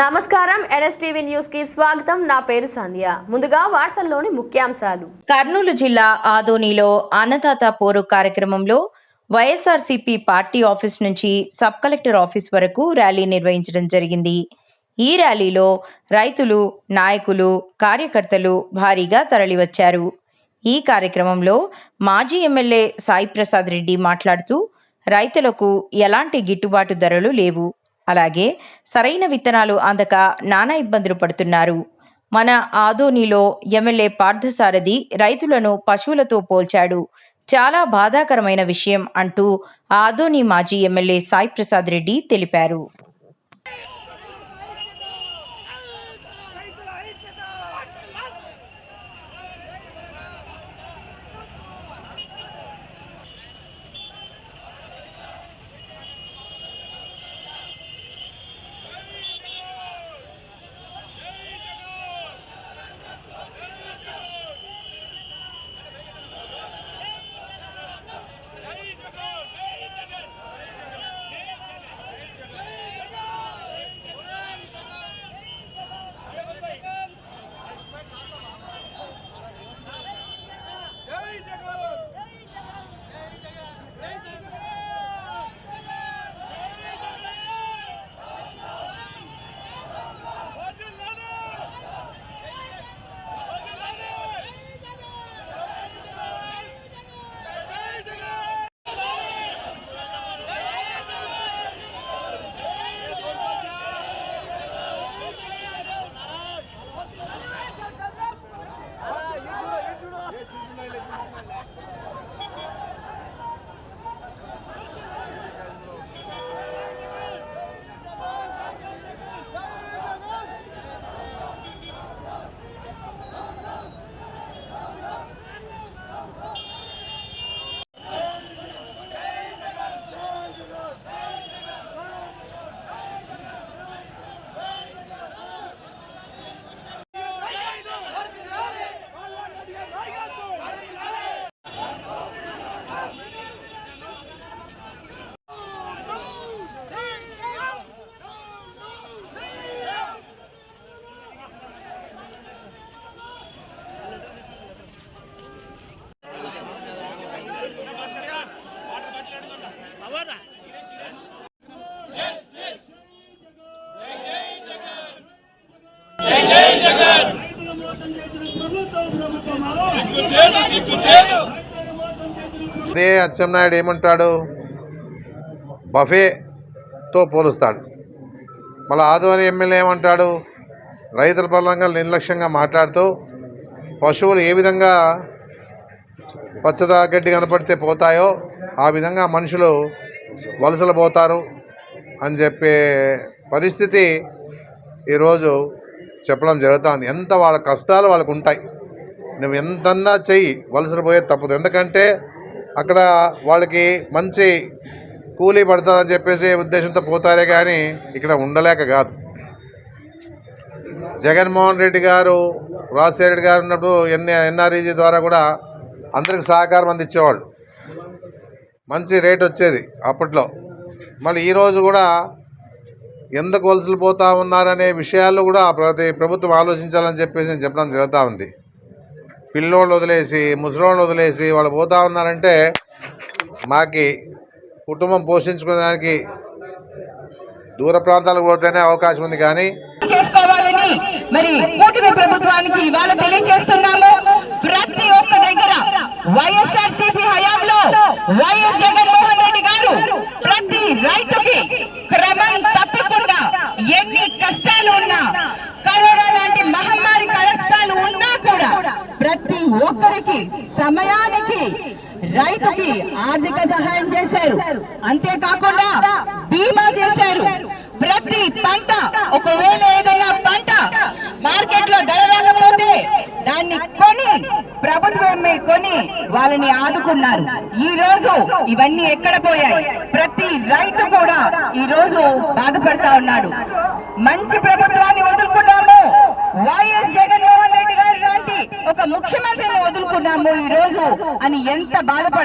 నమస్కారం ఎన్ఎస్టీవీ న్యూస్కి స్వాగతం. నా పేరు సంధ్య. ముందుగా వార్తల్లోని ముఖ్యాంశాలు. కర్నూలు జిల్లా ఆదోనిలో అన్నదాత పోరు కార్యక్రమంలో వైఎస్ఆర్సీపీ పార్టీ ఆఫీస్ నుంచి సబ్ కలెక్టర్ ఆఫీస్ వరకు ర్యాలీ నిర్వహించడం జరిగింది. ఈ ర్యాలీలో రైతులు నాయకులు కార్యకర్తలు భారీగా తరలివచ్చారు. ఈ కార్యక్రమంలో మాజీ ఎమ్మెల్యే సాయి ప్రసాద్ రెడ్డి మాట్లాడుతూ రైతులకు ఎలాంటి గిట్టుబాటు ధరలు లేవు. అలాగే సరైన విత్తనాలు అందక నానా ఇబ్బందులు పడుతున్నారు. మన ఆదోనిలో ఎమ్మెల్యే పార్థసారథి రైతులను పశువులతో పోల్చాడు. చాలా బాధాకరమైన విషయం అంటూ ఆదోని మాజీ ఎమ్మెల్యే సాయి ప్రసాద్ రెడ్డి తెలిపారు. అదే అచ్చెన్నాయుడు ఏమంటాడు? బఫేతో పోలుస్తాడు. మళ్ళీ ఆదోని ఎమ్మెల్యే ఏమంటాడు? రైతుల పరంగా నిర్లక్ష్యంగా మాట్లాడుతూ పశువులు ఏ విధంగా పచ్చదా గడ్డి కనపడితే పోతాయో ఆ విధంగా మనుషులు వలసలు పోతారు అని చెప్పే పరిస్థితి ఈరోజు చెప్పడం జరుగుతుంది. ఎంత వాళ్ళ కష్టాలు వాళ్ళకు ఉంటాయి. నువ్వు ఎంతన్నా చెయ్యి వలసలు పోయేది తప్పదు. ఎందుకంటే అక్కడ వాళ్ళకి మంచి కూలీ పడుతుందని చెప్పేసి ఉద్దేశంతో పోతారే కానీ ఇక్కడ ఉండలేక కాదు. జగన్మోహన్ రెడ్డి గారు రాజశేఖర రెడ్డి గారు ఉన్నప్పుడు ఎన్ ఎన్ఆర్ఈజీ ద్వారా కూడా అందరికి సహకారం అందించేవాళ్ళు. మంచి రేట్ వచ్చేది అప్పట్లో. మళ్ళీ ఈరోజు కూడా ఎందుకు వలసలు పోతా ఉన్నారనే విషయాలు కూడా ప్రతి ప్రభుత్వం ఆలోచించాలని చెప్పేసి నేను చెప్పడం జరుగుతూ ఉంది. పిల్లోళ్ళు వదిలేసి ముసలోళ్ళు వదిలేసి వాళ్ళు పోతా ఉన్నారంటే మాకి కుటుంబం పోషించుకోవడానికి దూర ప్రాంతాలకు పోతేనే అవకాశం ఉంది కానీ చేసుకోవాలని మరి కూటమి ప్రభుత్వానికి ఇవాళ తెలియజేస్తున్నాము. ప్రతి ఒక్క దగ్గర వైఎస్ఆర్ సిపి హయాంలో వైఎస్ జగన్ రెడ్డి గారు ప్రతి రైతుకి క్రమం తప్పకుండా ఎన్ని కష్టాలు ఉన్నా కరోనా లాంటి మహమ్మారి కష్టాలు ఉన్నా కూడా ప్రతి ఒక్కరికి సమయానికి రైతుకి ఆర్థిక సహాయం చేశారు. అంతేకాకుండా బీమా చేశారు. ప్రతి పంట ఒకవేళ ఏదైనా పంట మార్కెట్లో ధర రాకపోతే దాన్ని కొని ప్రభుత్వమే కొని వాళ్ళని ఆదుకున్నారు. ఈ రోజు ఇవన్నీ ఎక్కడ పోయాయి? ప్రతి రైతు కూడా ఈ రోజు బాధపడతా ఉన్నాడు. మంచి ప్రభుత్వాన్ని వదులుకున్నాము. వైఎస్ జగన్ ఒక ముఖ్యమంత్రిని వదులుకున్నాము ఈ రోజు అని ఎంత బాధపడుతుంది